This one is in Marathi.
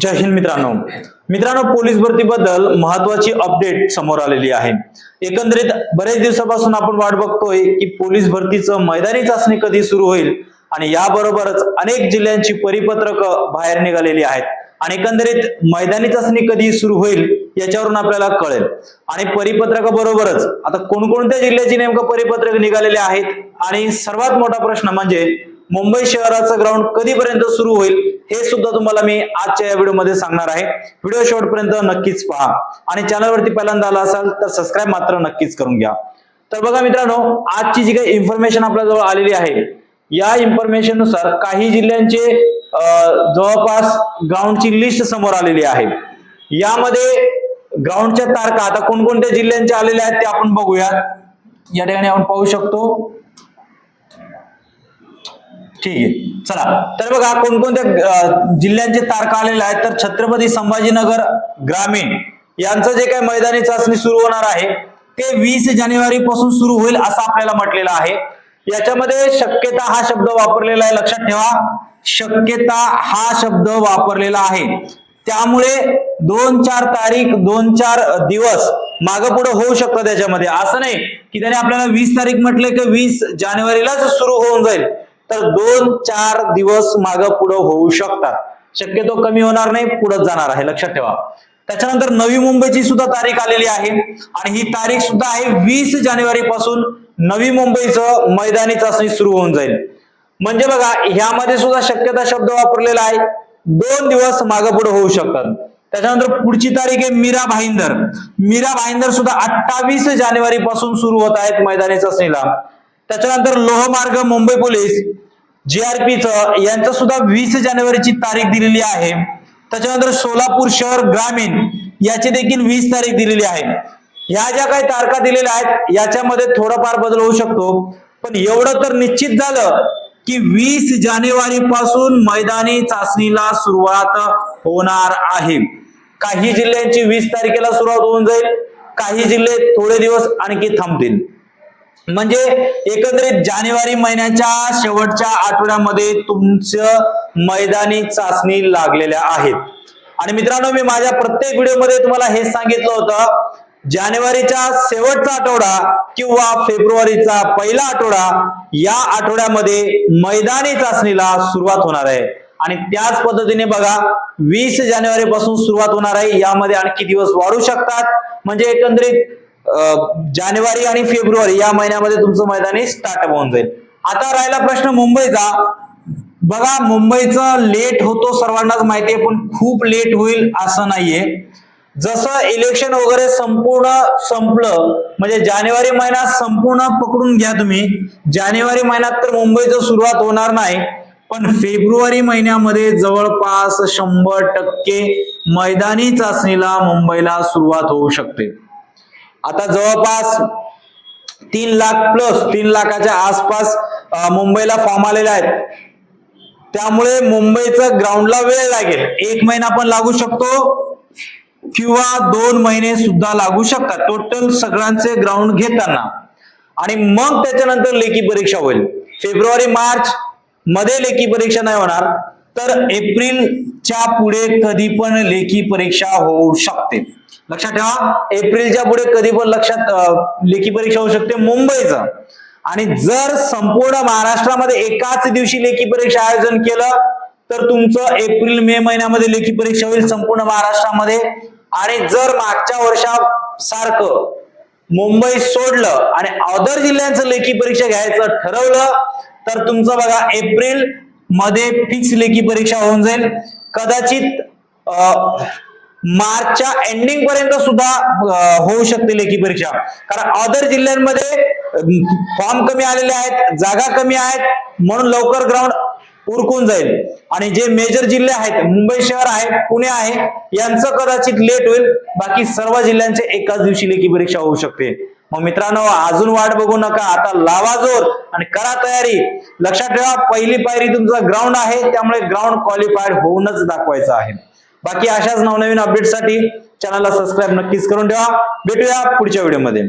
जय हिंद मित्रांनो. मित्रांनो पोलीस भरतीबद्दल महत्वाची अपडेट समोर आलेली आहे. एकंदरीत बरेच दिवसापासून आपण वाट बघतोय की पोलीस भरतीचं मैदानी चाचणी कधी सुरू होईल आणि याबरोबरच अनेक जिल्ह्यांची परिपत्रक बाहेर निघालेली आहेत. आणि एकंदरीत मैदानी चाचणी कधी सुरू होईल याच्यावरून आपल्याला कळेल. आणि परिपत्रकाबरोबरच आता कोणकोणत्या जिल्ह्याची नेमकं परिपत्रक निघालेले आहेत? आणि सर्वात मोठा प्रश्न म्हणजे मुंबई शहराचं ग्राउंड कधीपर्यंत सुरू होईल? हे सुद्धा तुम्हाला मी आजच्या या व्हिडिओमध्ये सांगणार आहे. व्हिडिओ शेवटपर्यंत नक्कीच पहा. आणि चॅनलवरती पहिल्यांदा आला असाल तर सबस्क्राईब मात्र नक्कीच करून घ्या. तर बघा मित्रांनो आजची जी काही इन्फॉर्मेशन आपल्याजवळ आलेली आहे या इन्फॉर्मेशननुसार काही जिल्ह्यांचे जवळपास ग्राउंडची लिस्ट समोर आलेली आहे. यामध्ये ग्राउंडच्या तारखा आता कोणकोणत्या जिल्ह्यांच्या आलेल्या आहेत ते आपण बघूया. या ठिकाणी आपण पाहू शकतो. ठीक आहे चला तर बघा कोणकोणत्या जिल्ह्यांचे तारखा आलेल्या आहेत तर छत्रपती संभाजीनगर ग्रामीण यांचं जे काही मैदानी चाचणी सुरू होणार आहे ते वीस जानेवारी पासून सुरू होईल असं आपल्याला म्हटलेलं आहे. याच्यामध्ये शक्यता हा शब्द वापरलेला आहे लक्षात ठेवा. शक्यता हा शब्द वापरलेला आहे. त्यामुळे दोन चार तारीख दोन चार दिवस मागं पुढे होऊ शकतं त्याच्यामध्ये. असं नाही की त्याने आपल्याला वीस तारीख म्हटले की वीस जानेवारीलाच सुरू होऊन जाईल. तर दोन चार दिवस माग पुढं होऊ शकतात. शक्यतो कमी होणार नाही पुढे जाणार आहे. लक्षात ठेवा. त्याच्यानंतर नवी मुंबईची सुद्धा तारीख आलेली आहे. आणि ही तारीख सुद्धा आहे वीस जानेवारी पासून नवी मुंबईचं मैदानी चाचणी सुरू होऊन जाईल. म्हणजे बघा ह्यामध्ये सुद्धा शक्यता शब्द वापरलेला आहे. दोन दिवस माग पुढे होऊ शकतात. त्याच्यानंतर पुढची तारीख आहे मीरा भाईंदर. मीरा भाईंदर सुद्धा अठ्ठावीस जानेवारी पासून सुरू होत आहेत मैदानी चाचणीला. त्याच्यानंतर लोहमार्ग मुंबई पोलीस जीआरपीचं यांचं सुद्धा वीस जानेवारीची तारीख दिलेली आहे. त्याच्यानंतर सोलापूर शहर ग्रामीण याची देखील वीस तारीख दिलेली आहे. ह्या ज्या काही तारखा दिलेल्या आहेत याच्यामध्ये थोडाफार बदल होऊ शकतो. पण एवढं तर निश्चित झालं की वीस जानेवारी पासून मैदानी चाचणीला सुरुवात होणार आहे. काही जिल्ह्यांची वीस तारखेला सुरुवात होऊन जाईल काही जिल्हे थोडे दिवस आणखी थांबतील. म्हणजे एकत्रित जानेवारी महिन्याच्या शेवटच्या आठवड्यामध्ये तुमचं मैदानी चाचणी लागलेल्या आहेत. आणि मित्रांनो मी माझ्या प्रत्येक व्हिडिओमध्ये तुम्हाला हे सांगितलं होतं. जानेवारीचा शेवटचा आठवडा किंवा फेब्रुवारीचा पहिला आठवडा या आठवड्यामध्ये मैदानी चाचणीला सुरुवात होणार आहे. आणि त्याच पद्धतीने बघा वीस जानेवारी पासून सुरुवात होणार आहे. यामध्ये आणखी दिवस वाढू शकतात. म्हणजे एकंदरीत जानेवारी आणि फेब्रुवारी या महिन्यामध्ये तुमचं मैदानी स्टार्टअप होऊन जाईल. आता राहिला प्रश्न मुंबईचा. बघा मुंबईचं लेट होतो सर्वांनाच माहिती आहे पण खूप लेट होईल असं नाहीये. जसं इलेक्शन वगैरे संपूर्ण संपलं म्हणजे जानेवारी महिना संपूर्ण पकडून घ्या तुम्ही. जानेवारी महिन्यात तर मुंबईचं सुरुवात होणार नाही पण फेब्रुवारी महिन्यामध्ये जवळपास शंभर टक्के मैदानी चाचणीला मुंबईला सुरुवात होऊ शकते. आता जवळपास तीन लाख प्लस तीन लाखाच्या आसपास मुंबईला फॉर्म आलेले आहेत. त्यामुळे मुंबईचं ग्राउंडला वेळ लागेल. एक महिना पण लागू शकतो किंवा दोन महिने सुद्धा लागू शकतात. टोटल सगळ्यांचे ग्राउंड घेताना. आणि मग त्याच्यानंतर लेखी परीक्षा होईल. फेब्रुवारी मार्च मध्ये लेखी परीक्षा नाही होणार तर एप्रिलच्या पुढे कधी पण लेखी परीक्षा होऊ शकते. लक्षात ठेवा एप्रिलच्या पुढे कधी पण लक्षात लेखी परीक्षा होऊ शकते मुंबईचं. आणि जर संपूर्ण महाराष्ट्रामध्ये एकाच दिवशी लेखी परीक्षा आयोजन केलं तर तुमचं एप्रिल मे महिन्यामध्ये लेखी परीक्षा होईल संपूर्ण महाराष्ट्रामध्ये. आणि जर मागच्या वर्षासारखं मुंबई सोडलं आणि अदर जिल्ह्यांचं लेखी परीक्षा घ्यायचं ठरवलं तर तुमचं बघा एप्रिलमध्ये फिक्स लेखी परीक्षा होऊन जाईल. कदाचित मार्चच्या एंडिंग पर्यंत सुद्धा होऊ शकते लेखी परीक्षा. कारण अदर जिल्ह्यांमध्ये फॉर्म कमी आलेले आहेत जागा कमी आहेत म्हणून लवकर ग्राउंड उरकून जाईल. आणि जे मेजर जिल्हे आहेत मुंबई शहर आहे पुणे आहे यांचं कदाचित लेट होईल. बाकी सर्व जिल्ह्यांचे एकाच दिवशी लेखी परीक्षा होऊ शकते. मग मित्रांनो अजून वाट बघू नका. आता लावा जोर आणि करा तयारी. लक्षात ठेवा पहिली पायरी तुमचा ग्राउंड आहे त्यामुळे ग्राउंड क्वालिफाईड होऊनच दाखवायचं आहे. बाकी अशाच नवनवीन अपडेटसाठी चॅनलला सबस्क्राईब नक्कीच करून ठेवा. भेटूया पुढच्या व्हिडिओमध्ये